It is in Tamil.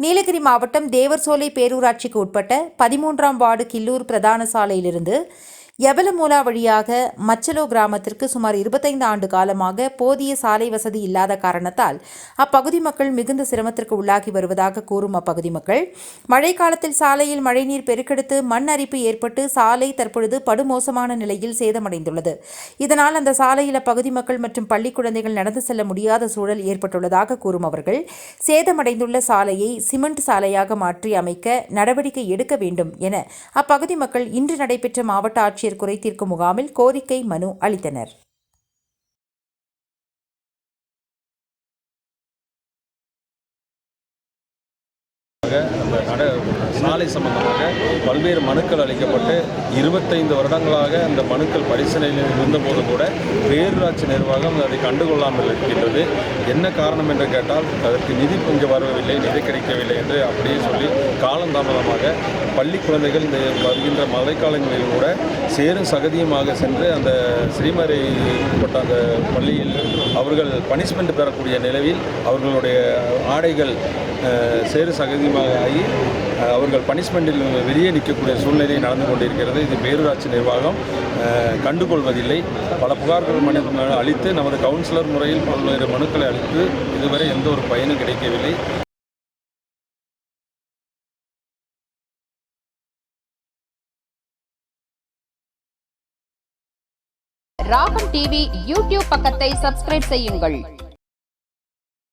நீலகிரி மாவட்டம் தேவர்சோலை பேரூராட்சிக்கு உட்பட்ட பதிமூன்றாம் வார்டு கில்லூர் பிரதான சாலையிலிருந்து எபலமூலா வழியாக மச்சலோ கிராமத்திற்கு சுமார் இருபத்தைந்து ஆண்டு காலமாக போதிய சாலை வசதி இல்லாத காரணத்தால் அப்பகுதி மக்கள் மிகுந்த சிரமத்திற்கு உள்ளாகி வருவதாக கூறும் அப்பகுதி மக்கள் மழைக்காலத்தில் சாலையில் மழைநீர் பெருக்கெடுத்து மண் அரிப்பு ஏற்பட்டு சாலை தற்பொழுது படுமோசமான நிலையில் சேதமடைந்துள்ளது. இதனால் அந்த சாலையில் அப்பகுதி மக்கள் மற்றும் பள்ளி குழந்தைகள் நடந்து செல்ல முடியாத சூழல் ஏற்பட்டுள்ளதாக கூறும் அவர்கள் சேதமடைந்துள்ள சாலையை சிமெண்ட் சாலையாக மாற்றி அமைக்க நடவடிக்கை எடுக்க வேண்டும் என அப்பகுதி மக்கள் இன்று நடைபெற்ற மாவட்ட ஆட்சியர் குறைதீர்க்கும் முகாமில் கோரிக்கை மனு அளித்தனர். நட சாலை சம்பந்தமாக பல்வேறு மனுக்கள் அளிக்கப்பட்டு இருபத்தைந்து வருடங்களாக அந்த மனுக்கள் பரிசீலனையில் இருந்தபோது கூட பேரூராட்சி நிர்வாகம் அதை கண்டுகொள்ளாமல் இருக்கின்றது. என்ன காரணம் என்று கேட்டால் அதற்கு நிதி இங்கு வரவில்லை நிதி கிடைக்கவில்லை என்று அப்படியே சொல்லி காலந்தாமதமாக பள்ளி குழந்தைகள் இந்த வருகின்ற மழைக்காலங்களில் கூட சேரும் சகதியுமாக சென்று அந்த ஸ்ரீமறை உட்பட்ட அந்த பள்ளியில் அவர்கள் பனிஷ்மெண்ட் பெறக்கூடிய நிலவில் அவர்களுடைய ஆடைகள் அஹ், சேறு சகதியுமாக ஆகி அவர்கள் பனிஷ்மெண்ட்டில் வெளியே நிற்கக்கூடிய சூழ்நிலை நடந்து கொண்டிருக்கிறது. இது பேரூராட்சி நிர்வாகம் கண்டுகொள்வதில்லை. பல புகார்கள் மனு அளித்து நமது கவுன்சிலர் முறையில் பல்வேறு மனுக்களை அளித்து இதுவரை எந்த ஒரு பயனும் கிடைக்கவில்லை. ராகம் டிவி யூடியூப் பக்கத்தை சப்ஸ்கிரைப் செய்யுங்கள்.